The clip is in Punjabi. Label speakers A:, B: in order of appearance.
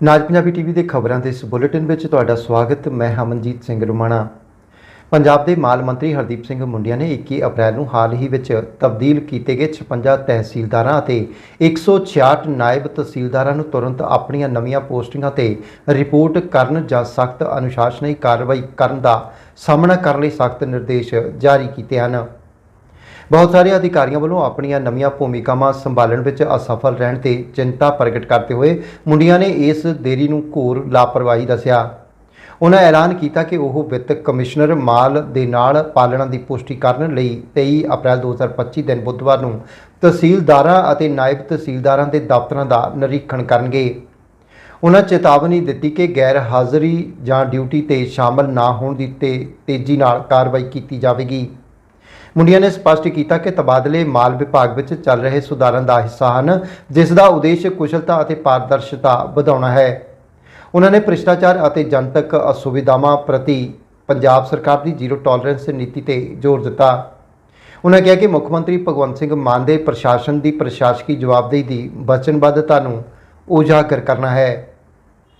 A: ਨਾਜ ਪੰਜਾਬੀ ਟੀਵੀ ਦੇ ਖਬਰਾਂ ਦੇ ਇਸ ਬੁਲੇਟਿਨ ਵਿੱਚ ਤੁਹਾਡਾ ਸਵਾਗਤ, ਮੈਂ ਹਮਨਜੀਤ ਸਿੰਘ ਰੁਮਾਣਾ। ਪੰਜਾਬ ਦੇ ਮਾਲ ਮੰਤਰੀ ਹਰਦੀਪ ਸਿੰਘ ਮੁੰਡਿਆ ਨੇ 21 ਅਪ੍ਰੈਲ ਨੂੰ ਹਾਲ ਹੀ ਵਿੱਚ ਤਬਦੀਲ ਕੀਤੇ ਗਏ 56 ਤਹਿਸੀਲਦਾਰਾਂ ਅਤੇ 166 ਨਾਇਬ ਤਹਿਸੀਲਦਾਰਾਂ ਨੂੰ ਤੁਰੰਤ ਆਪਣੀਆਂ ਨਵੀਆਂ ਪੋਸਟਿੰਗਾਂ ਤੇ ਰਿਪੋਰਟ ਕਰਨ ਜਾਂ ਸਖਤ ਅਨੁਸ਼ਾਸਨੀ ਕਾਰਵਾਈ ਕਰਨ ਦਾ ਸਾਹਮਣਾ ਕਰਨ ਲਈ ਸਖਤ ਨਿਰਦੇਸ਼ ਜਾਰੀ ਕੀਤੇ ਹਨ। ਬਹੁਤ ਸਾਰੇ ਅਧਿਕਾਰੀਆਂ ਵੱਲੋਂ ਆਪਣੀਆਂ ਨਵੀਆਂ ਭੂਮਿਕਾਵਾਂ ਸੰਭਾਲਣ ਵਿੱਚ ਅਸਫਲ ਰਹਿਣ ਤੇ ਚਿੰਤਾ ਪ੍ਰਗਟ ਕਰਦੇ ਹੋਏ ਮੁੰਡਿਆਂ ਨੇ ਇਸ ਦੇਰੀ ਨੂੰ ਘੋਰ ਲਾਪਰਵਾਹੀ ਦੱਸਿਆ। ਉਹਨਾਂ ਐਲਾਨ ਕੀਤਾ ਕਿ ਉਹ ਵਿੱਤ ਕਮਿਸ਼ਨਰ ਮਾਲ ਦੇ ਨਾਲ ਪਾਲਣਾ ਦੀ ਪੁਸ਼ਟੀ ਕਰਨ ਲਈ 23 ਅਪ੍ਰੈਲ 2025 ਦਿਨ ਬੁੱਧਵਾਰ ਨੂੰ ਤਹਿਸੀਲਦਾਰਾਂ ਅਤੇ ਨਾਇਬ ਤਹਿਸੀਲਦਾਰਾਂ ਦੇ ਦਫ਼ਤਰਾਂ ਦਾ ਨਿਰੀਖਣ ਕਰਨਗੇ। ਉਹਨਾਂ ਚੇਤਾਵਨੀ ਦਿੱਤੀ ਕਿ ਗੈਰ ਹਾਜ਼ਰੀ ਜਾਂ ਡਿਊਟੀ ਤੇ ਸ਼ਾਮਲ ਨਾ ਹੋਣ ਦੀ ਤੇ ਤੇਜ਼ੀ ਨਾਲ ਕਾਰਵਾਈ ਕੀਤੀ ਜਾਵੇਗੀ। ਮੁੰਡਿਆਂ ਨੇ ਸਪਸ਼ਟ ਕੀਤਾ ਕਿ ਤਬਾਦਲੇ ਮਾਲ ਵਿਭਾਗ ਵਿੱਚ ਚੱਲ ਰਹੇ ਸੁਧਾਰਾਂ ਦਾ ਹਿੱਸਾ ਹਨ, ਜਿਸ ਦਾ ਉਦੇਸ਼ ਕੁਸ਼ਲਤਾ ਅਤੇ ਪਾਰਦਰਸ਼ਤਾ ਵਧਾਉਣਾ ਹੈ। ਉਹਨਾਂ ਨੇ ਭ੍ਰਿਸ਼ਟਾਚਾਰ ਅਤੇ ਜਨਤਕ ਅਸੁਵਿਧਾਵਾਂ ਪ੍ਰਤੀ ਪੰਜਾਬ ਸਰਕਾਰ ਦੀ ਜ਼ੀਰੋ ਟੋਲਰੈਂਸ ਨੀਤੀ ਤੇ ਜ਼ੋਰ ਦਿੱਤਾ। ਉਹਨਾਂ ਕਿਹਾ ਕਿ ਮੁੱਖ ਮੰਤਰੀ ਭਗਵੰਤ ਸਿੰਘ ਮਾਨ ਦੇ ਪ੍ਰਸ਼ਾਸਨ ਦੀ ਪ੍ਰਸ਼ਾਸਕੀ ਜਵਾਬਦੇਹੀ ਦੀ ਵਚਨਬੱਧਤਾ ਨੂੰ ਉਜਾਗਰ ਕਰਨਾ ਹੈ।